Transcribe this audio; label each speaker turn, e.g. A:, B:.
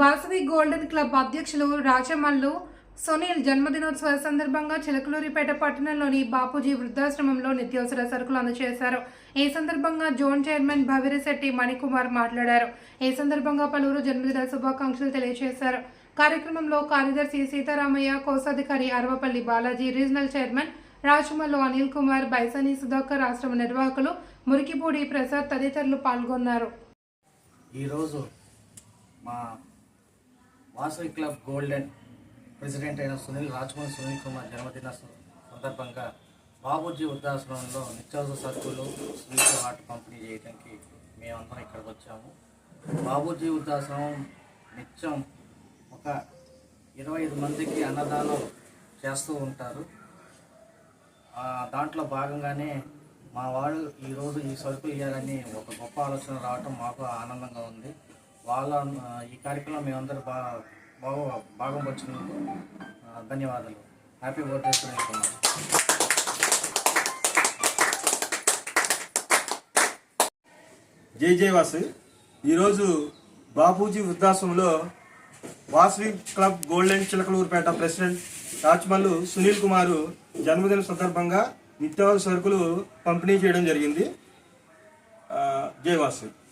A: Vasavi golden club అధ్యక్షులు రాజమల్లు సునీల్ జన్మదినోత్సవ సందర్భంగా చిలకలూరిపేట పట్టణంలోని బాపూజీ వృద్ధాశ్రమంలో నిత్యావసర సరుకులు అందజేశారు. ఈ సందర్భంగా జోన్ చైర్మన్ భవిరిశెట్టి మణికుమార్ మాట్లాడారు. ఈ సందర్భంగా పలువురు జన్మదిన శుభాకాంక్షలు తెలియజేశారు. కార్యక్రమంలో కార్యదర్శి సీతారామయ్య కోశాధికారి అరవపల్లి బాలాజీ రీజనల్ చైర్మన్ రాజమల్లు అనిల్ కుమార్ బైసని సుధాకర్ ఆశ్రమ నిర్వాహకులు మురికిపూడి ప్రసాద్ తదితరులు పాల్గొన్నారు.
B: ఈరోజు మా వాసవి క్లబ్ గోల్డెన్ ప్రెసిడెంట్ అయిన సునీల్ రాజ్కుమార్ సునీల్ కుమార్ జన్మదిన సందర్భంగా బాబూజీ వృద్ధాశ్రమంలో నిత్యావసర సరుకులు స్వీట్ హాట్ పంపిణీ చేయడానికి మేమందరం ఇక్కడికి వచ్చాము. బాబూజీ వృద్ధాశ్రమం నిత్యం ఒక ఇరవై ఐదు మందికి అన్నదానం చేస్తూ ఉంటారు. దాంట్లో భాగంగానే మా వాళ్ళు ఈరోజు ఈ సరుకులు ఇవ్వాలని ఒక గొప్ప ఆలోచన రావటం మాకు ఆనందంగా ఉంది. వాళ్ళ ఈ కార్యక్రమం మేమందరూ బాగా బాగా భాగం వచ్చినందుకు ధన్యవాదాలు. హ్యాపీ బర్త్డే సునీల్ కుమార్
C: జై జై వాసు. ఈరోజు బాపూజీ వృద్ధాశ్రమంలో Vasavi club golden Chilakaluripet president Rajmallu Sunil Kumar జన్మదిన సందర్భంగా నిత్యావసర సరుకులు పంపిణీ చేయడం జరిగింది. ఆ, జై వాసు.